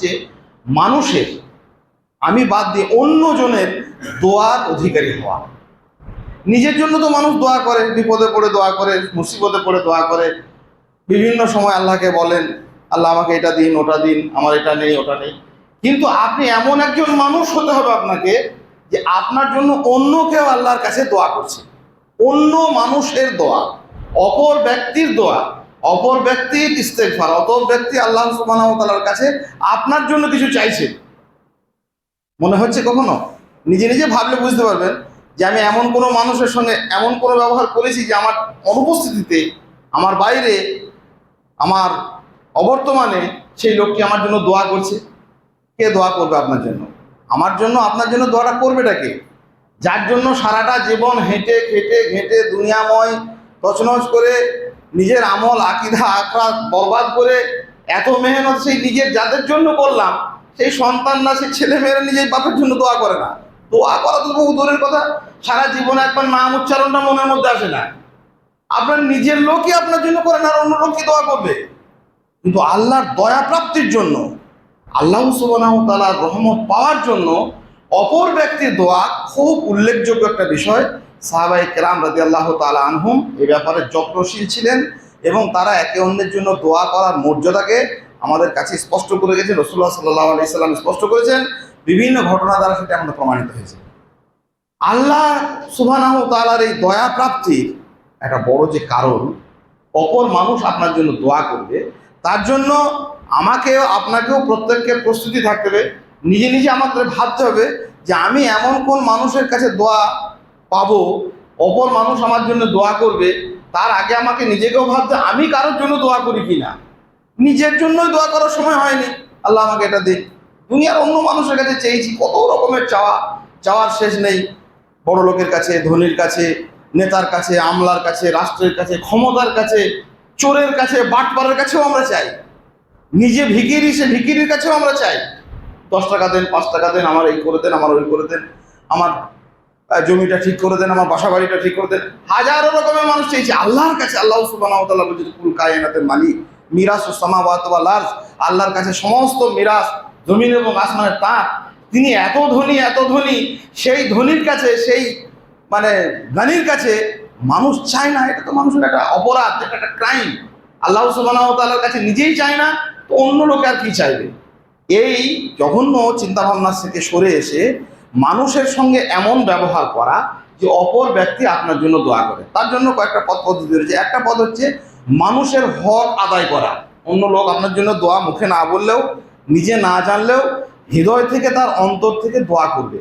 যে মানুষের, আমি বাদ দিয়ে অন্যজনের দোয়ার অধিকারী হওয়া। নিজের জন্য তো মানুষ দোয়া করে, বিপদে পড়ে দোয়া করে, মুসিবতে পড়ে দোয়া করে। বিভিন্ন সময় আল্লাহকে বলেন, আল্লাহ আমাকে এটা দিন, ওটা দিন, আমার এটা নেই, ওটা নেই। কিন্তু আপনি এমন একজন মানুষ হতে হবে আপনাকে যে আপনার জন্য অন্য কেউ আল্লাহর কাছে দোয়া করছে। অন্য মানুষের দোয়া, অপর ব্যক্তির দোয়া অপর ব্যক্তির ইস্তেকফার অপর ব্যক্তি আল্লাহ ওয়া কাছে আপনার জন্য কিছু চাইছে। মনে হচ্ছে কখনো? নিজে নিজে ভাবলে বুঝতে পারবেন যে আমি এমন কোনো মানুষের সঙ্গে এমন কোনো ব্যবহার করেছি যে আমার অনুপস্থিতিতে, আমার বাইরে, আমার অবর্তমানে সেই লোকটি আমার জন্য দোয়া করছে। কে দোয়া করবে আপনার জন্য? আমার জন্য, আপনার জন্য দোয়াটা করবেটা কে? যার জন্য সারাটা জীবন হেঁটে, খেটে, ঘেঁটে, দুনিয়াময়, তছনছ করে নিজের আমল, আকিদা আখড়া বরবাদ করে এত মেহনত সেই নিজের যাদের জন্য করলাম, সেই সন্তান না, সেই ছেলে মেয়েরা নিজের বাপের জন্য দোয়া করে না। দোয়া করা তো বহু দূরের কথা, সারা জীবনে একবার নাম উচ্চারণটা মনের মধ্যে আসে না। আপনার নিজের লোকই আপনার জন্য করে না আর অন্য লোকই দোয়া করবে। কিন্তু আল্লাহর দয়া প্রাপ্তির জন্য, আল্লাহ তাআলার রহমত পাওয়ার জন্য অপর ব্যক্তির দোয়া খুব উল্লেখযোগ্য একটা বিষয়। সাহাবাই কেরাম রাজি আল্লাহ তালা আনহুম এ ব্যাপারে যত্নশীল ছিলেন এবং তারা একে অন্যের জন্য দোয়া করার মর্যাদাকে আমাদের কাছে স্পষ্ট করে গেছে রসুল্লাহ সাল্লাহ আলি সাল্লাম স্পষ্ট করেছেন, বিভিন্ন ঘটনা দ্বারা সেটা আমাদের প্রমাণিত হয়েছে। আল্লাহ সুবহানাহ তালার এই দয়া প্রাপ্তির একটা বড় যে কারণ, অপর মানুষ আপনার জন্য দোয়া করবে, তার জন্য আমাকেও, আপনাকেও প্রত্যেককে প্রস্তুতি থাকতে হবে। নিজে নিজে আমাদের ভাবতে হবে যে আমি এমন কোন মানুষের কাছে দোয়া পাবো, অপর মানুষ আমার জন্য দোয়া করবে, তার আগে আমাকে নিজেকেও ভাবতে আমি কারোর জন্য দোয়া করি কিনা নিজের জন্যই দোয়া করার সময় হয়নি। আল্লাহ আমাকে এটা দিন দুনিয়ার অন্য মানুষের কাছে চেয়েছি, কত রকমের চাওয়া, চাওয়ার শেষ নেই। বড় লোকের কাছে, ধনীর কাছে, নেতার কাছে, আমলার কাছে, রাষ্ট্রের কাছে, ক্ষমতার কাছে, চোরের কাছে বাটপাড়ের কাছেও আমরা চাই। নিজে ভিকিরি সে ভিকিরির কাছেও আমরা চাই। দশ টাকা দেন, পাঁচ টাকা দেন, আমার এই করে দেন, আমার ওই করে দেন। আমার জমিটা ঠিক করে দেন, আমার বাসা বাড়িটা ঠিক করে দেন। হাজারো রকমের মানুষ চেয়েছে আল্লাহর কাছে আল্লাহ তাআলা বলছেন কুল কায়নাতের মালিক মিরাস ও সামাওয়াত ওয়াল আরজ। আল্লাহর কাছে সমস্ত মিরাস জমিন এবং আসমানের তার। তিনি এত ধনী এত ধনী, সেই ধনীর কাছে, সেই মানে গানির কাছে মানুষ চায় না। এটা তো মানুষের একটা অপরাধ, এটা একটা ক্রাইম আল্লাহ তাআলার কাছে নিজেই চায় না, তো অন্য লোক আর কি চাইবে? এই জঘন্য চিন্তাভাবনার থেকে সরে এসে মানুষের সঙ্গে এমন ব্যবহার করা যে অপর ব্যক্তি আপনার জন্য দোয়া করে। তার জন্য কয়েকটা পদ পদ্ধতি রয়েছে। একটা পদ হচ্ছে মানুষের হক আদায় করা। অন্য লোক আপনার জন্য দোয়া মুখে না বললেও, নিজে না জানলেও হৃদয় থেকে তার অন্তর থেকে দোয়া করবে।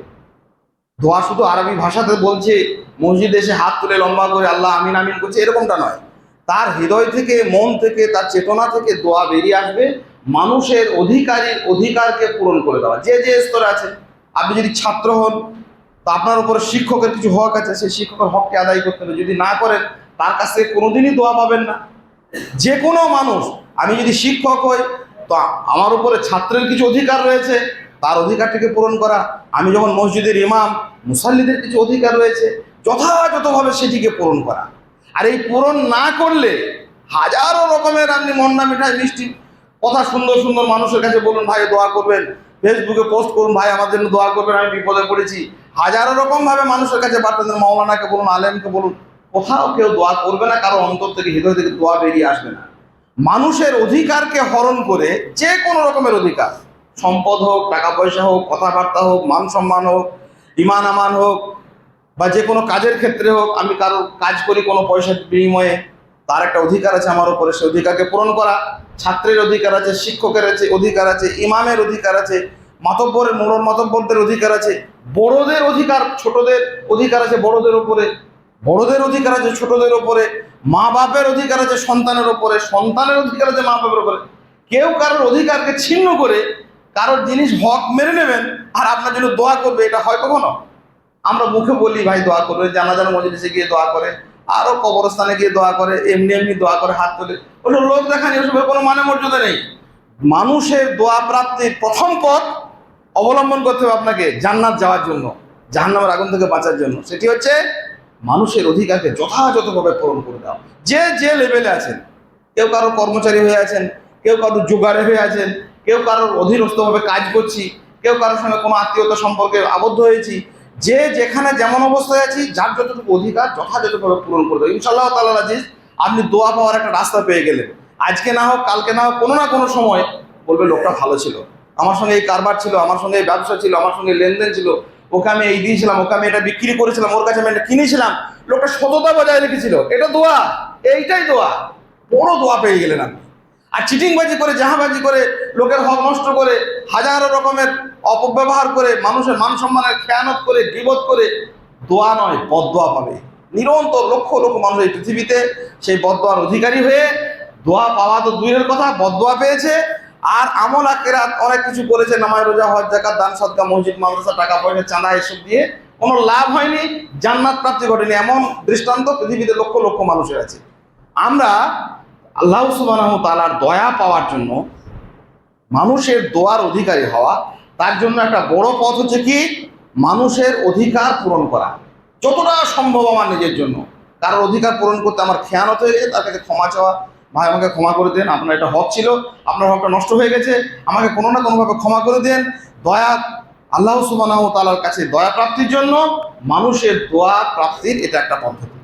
দোয়া শুধু আরবি ভাষাতে বলছে, মসজিদে এসে হাত তুলে লম্বা করে আল্লাহ আমিন আমিন করছে, এরকমটা নয়। তার হৃদয় থেকে, মন থেকে, তার চেতনা থেকে দোয়া বেরিয়ে আসবে। মানুষের অধিকারীর অধিকারকে পূরণ করে দেওয়া। যে যে স্তরে আছে আপনি যদি ছাত্র হন, তো আপনার উপরে শিক্ষকের কিছু হক আছে, সেই শিক্ষকের হককে আদায় করতে হবে। যদি না করেন, তার কাছ কোনোদিনই দোয়া পাবেন না। যে কোনো মানুষ, আমি যদি শিক্ষক হই, তো আমার উপরে ছাত্রের কিছু অধিকার রয়েছে, তার অধিকারটিকে পূরণ করা। আমি যখন মসজিদের ইমাম, মুসাল্লিদের কিছু অধিকার রয়েছে, যথাযথভাবে সেটিকে পূরণ করা। আর এই পূরণ না করলে হাজারো রকমের আপনি মন্না মিঠাই মিষ্টি কথা সুন্দর সুন্দর মানুষের কাছে বলুন, ভাই, দোয়া করবেন। ফেসবুকে পোস্ট করুন, ভাই, আমার জন্য দোয়া করবেন, আমি বিপদে পড়েছি। হাজারো রকমভাবে মানুষের কাছে বার্তা মৌলানাকে বলুন, আলেমকে বলুন, কোথাও কেউ দোয়া করবে না, কারও অন্তর থেকে, হৃদয় থেকে দোয়া বেরিয়ে আসবে না। মানুষের অধিকারকে হরণ করে যে কোনো রকমের অধিকার, সম্পদ হোক, টাকা পয়সা হোক, কথাবার্তা হোক, মান সম্মান হোক, ইমান আমান হোক, বা যে কোনো কাজের ক্ষেত্রে হোক, আমি কারও কাজ করি কোনো পয়সার বিনিময়ে, তার একটা অধিকার আছে আমার উপরে, সে অধিকারকে পূরণ করা। ছাত্রের অধিকার আছে, শিক্ষকের আছে, অধিকার আছে, ইমামের অধিকার আছে মাতব্বরের মোড়র মাতব্বরদের অধিকার আছে। বড়দের অধিকার, ছোটদের অধিকার আছে বড়দের উপরে। বড়দের অধিকার আছে ছোটদের উপরে। মা বাপের অধিকার আছে সন্তানের উপরে। সন্তানের অধিকার আছে মা বাপের উপরে। কেউ কারোর অধিকারকে ছিন্ন করে কারোর জিনিস হক মেরে নেবেন আর আপনার জন্য দোয়া করবে, এটা হয় কখনো? আমরা মুখে বলি, ভাই, দোয়া করবে জানাজার মজলিসে গিয়ে দোয়া করে, আরও কবরস্থানে গিয়ে দোয়া করে, এমনি এমনি দোয়া করে, হাত তোলে। ওসব লোক দেখানি ওসবের কোনো মানে মর্যাদা নেই। মানুষের দোয়া প্রাপ্তির প্রথম পথ অবলম্বন করতে হবে আপনাকে জান্নাত যাওয়ার জন্য, জাহান্নামের আগুন থেকে বাঁচার জন্য। সেটি হচ্ছে মানুষের অধিকারকে যথাযথভাবে পূরণ করে দেওয়া। যে যে লেভেলে আছেন, কেউ কারও কর্মচারী হয়ে আছেন, কেউ কারও জোগাড়ে হয়ে আছেন, কেউ কারোর অধীনস্থভাবে কাজ করছি, কেউ কারোর সঙ্গে কোনো আত্মীয়তা সম্পর্কে আবদ্ধ হয়েছি, যে যেখানে যেমন অবস্থায় আছি, যার যতটুকু অধিকার যথাযথভাবে পূরণ করে দেবো ইনশাল্লাহ তাল্লাহ আজিজ, আপনি দোয়া পাওয়ার একটা রাস্তা পেয়ে গেলেন। আজকে না হোক, কালকে না হোক, কোনো না কোনো সময় বলবে, লোকটা ভালো ছিল। আমার সঙ্গে এই কারবার ছিল, আমার সঙ্গে এই ব্যবসা ছিল, আমার সঙ্গে লেনদেন ছিল, ওকে আমি এই দিয়েছিলাম, ওকে আমি এটা বিক্রি করেছিলাম, ওর কাছে আমি এটা কিনেছিলাম। লোকটা সততা বজায় রেখেছিল, এটা দোয়া, এইটাই দোয়া, বড় দোয়া পেয়ে গেলেন আপনি। আর চিটিংবাজি করে, জাহাবাজি করে, লোকের হক নষ্ট করে, হাজারো রকমের অপব্যবহার করে, মানুষের মান সম্মানের খেয়ানত করে বিপদ করে, দোয়া নয় বদদোয়া পাবে। নিরন্তর লক্ষ লক্ষ মানুষ এই পৃথিবীতে সেই বদদোয়ার অধিকারী হয়ে দোয়া পাওয়া তো দূরের কথা বদদোয়া পেয়েছে আর আমল আকেরাত অনেক কিছু করেছে নামাজ, রোজা, হজ জাকাত দান সদকা মসজিদ, মাদ্রাসা, টাকা পয়সা, চাঁদা, এসব দিয়ে কোনো লাভ হয়নি, জান্নাত প্রাপ্তি ঘটেনি, এমন দৃষ্টান্ত পৃথিবীতে লক্ষ লক্ষ মানুষের আছে। আমরা আল্লাহ সুবাহ তালার দয়া পাওয়ার জন্য মানুষের দোয়ার অধিকারী হওয়া, তার জন্য একটা বড় পথ হচ্ছে কি? মানুষের অধিকার পূরণ করা। যতটা সম্ভব আমার নিজের জন্য। কারোর অধিকার পূরণ করতে আমার খেয়ানত হয়ে গেছে, তার কাছে ক্ষমা চাওয়া। ভাই, আমাকে ক্ষমা করে দেন, আপনার এটা হক ছিল, আপনার হকটা নষ্ট হয়ে গেছে, আমাকে কোনো না কোনোভাবে ক্ষমা করে দেন। দয়া, আল্লাহ সুবাহ তালার কাছে দয়া প্রাপ্তির জন্য মানুষের দোয়া প্রাপ্তির এটা একটা পদ্ধতি।